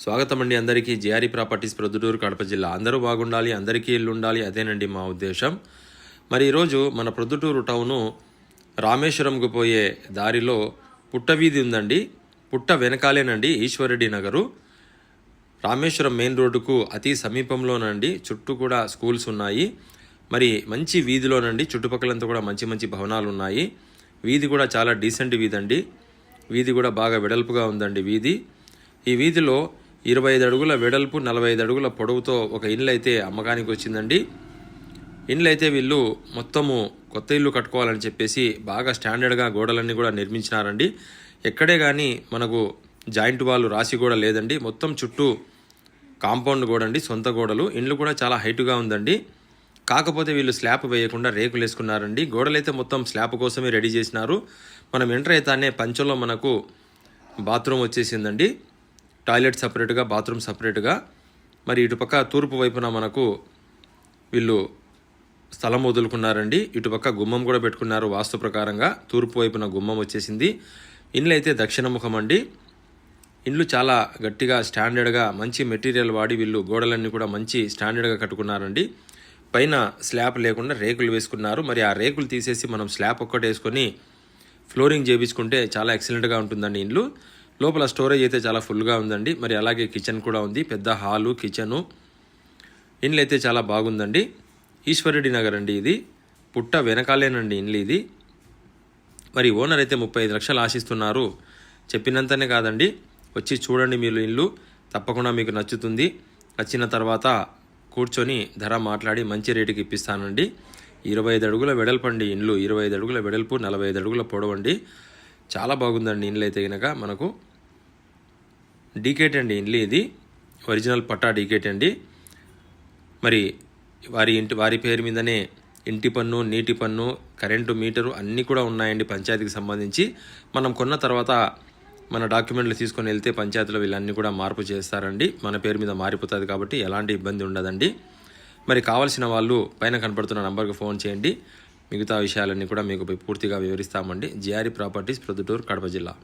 స్వాగతం అండి అందరికీ. జేఆర్ఈ ప్రాపర్టీస్ ప్రొద్దుటూరు కడప జిల్లా. అందరూ బాగుండాలి అందరికీ ఇల్లు ఉండాలి అదేనండి మా ఉద్దేశం. మరి ఈరోజు మన ప్రొద్దుటూరు టౌను రామేశ్వరంకు పోయే దారిలో పుట్ట వీధి ఉందండి. పుట్ట వెనకాలేనండి ఈశ్వరెడ్డి నగరు. రామేశ్వరం మెయిన్ రోడ్డుకు అతి సమీపంలోనండి. చుట్టూ కూడా స్కూల్స్ ఉన్నాయి. మరి మంచి వీధిలోనండి. చుట్టుపక్కలంతా కూడా మంచి మంచి భవనాలు ఉన్నాయి వీధి కూడా చాలా డీసెంట్ వీధి అండి వీధి కూడా బాగా వెడల్పుగా ఉందండి వీధి. ఈ వీధిలో ఇరవై ఐదు అడుగుల వెడల్పు నలభై ఐదు అడుగుల పొడవుతో ఒక ఇల్లు అయితే అమ్మకానికి వచ్చిందండి ఇండ్లు అయితే వీళ్ళు మొత్తము కొత్త ఇల్లు కట్టుకోవాలని చెప్పేసి బాగా స్టాండర్డ్గా గోడలన్నీ కూడా నిర్మించినారండి. ఎక్కడే కానీ మనకు జాయింట్ వాళ్ళు రాసి కూడా లేదండి. మొత్తం చుట్టూ కాంపౌండ్ గోడ అండి సొంత గోడలు. ఇండ్లు కూడా చాలా హైటుగా ఉందండి. కాకపోతే వీళ్ళు స్లాబ్ వేయకుండా రేకులు వేసుకున్నారండి. గోడలైతే మొత్తం స్లాబ్ కోసమే రెడీ చేసినారు. మనం ఎంటర్ అయితేనే పంచంలో మనకు బాత్రూమ్ వచ్చేసిందండి. టాయిలెట్ సపరేట్గా బాత్రూమ్ సపరేట్గా. మరి ఇటుపక్క తూర్పు వైపున మనకు వీళ్ళు స్థలం వదులుకున్నారండి. ఇటుపక్క గుమ్మం కూడా పెట్టుకున్నారు వాస్తు ప్రకారంగా. తూర్పు వైపున గుమ్మం వచ్చేసింది. ఇండ్లు అయితే దక్షిణముఖం అండి ఇండ్లు చాలా గట్టిగా స్టాండర్డ్గా మంచి మెటీరియల్ వాడి వీళ్ళు గోడలన్నీ కూడా మంచి స్టాండర్డ్గా కట్టుకున్నారండి. పైన స్లాబ్ లేకుండా రేకులు వేసుకున్నారు. మరి ఆ రేకులు తీసేసి మనం స్లాబ్ ఒక్కటి వేసుకొని ఫ్లోరింగ్ చేయించుకుంటే చాలా ఎక్సలెంట్గా ఉంటుందండి ఇండ్లు. లోపల స్టోరేజ్ అయితే చాలా ఫుల్గా ఉందండి. మరి అలాగే కిచెన్ కూడా ఉంది. పెద్ద హాలు కిచెను. ఇండ్లు అయితే చాలా బాగుందండి. ఈశ్వరెడ్డి నగర్ అండి ఇది. పుట్ట వెనకాలేనండి ఇండ్లు ఇది. మరి ఓనర్ అయితే ముప్పై ఐదు లక్షలు ఆశిస్తున్నారు. చెప్పినంతనే కాదండి. వచ్చి చూడండి మీరు ఇల్లు తప్పకుండా మీకు నచ్చుతుంది. నచ్చిన తర్వాత కూర్చొని ధర మాట్లాడి మంచి రేటుకి ఇప్పిస్తానండి. ఇరవై ఐదు అడుగుల వెడల్పండి ఇండ్లు. ఇరవై ఐదు అడుగుల వెడల్పు నలభై ఐదు అడుగుల పొడవండి. చాలా బాగుందండి ఇండ్లు అయితే కనుక మనకు. డీకేట్ అండి ఇండ్లు ఇది. ఒరిజినల్ పట్టా డీకేట్ అండి. మరి వారి ఇంటి వారి పేరు మీదనే ఇంటి పన్ను నీటి పన్ను కరెంటు మీటరు అన్నీ కూడా ఉన్నాయండి పంచాయతీకి సంబంధించి. మనం కొన్న తర్వాత మన డాక్యుమెంట్లు తీసుకొని వెళ్తే పంచాయతీలో వీళ్ళన్నీ కూడా మార్పు చేస్తారండి. మన పేరు మీద మారిపోతుంది కాబట్టి ఎలాంటి ఇబ్బంది ఉండదండి. మరి కావాల్సిన వాళ్ళు పైన కనపడుతున్న నంబర్కి ఫోన్ చేయండి. మిగతా విషయాలన్నీ కూడా మీకు పూర్తిగా వివరిస్తామండి. జిఆర్ఈ ప్రాపర్టీస్ ప్రొద్దుటూరు కడప జిల్లా.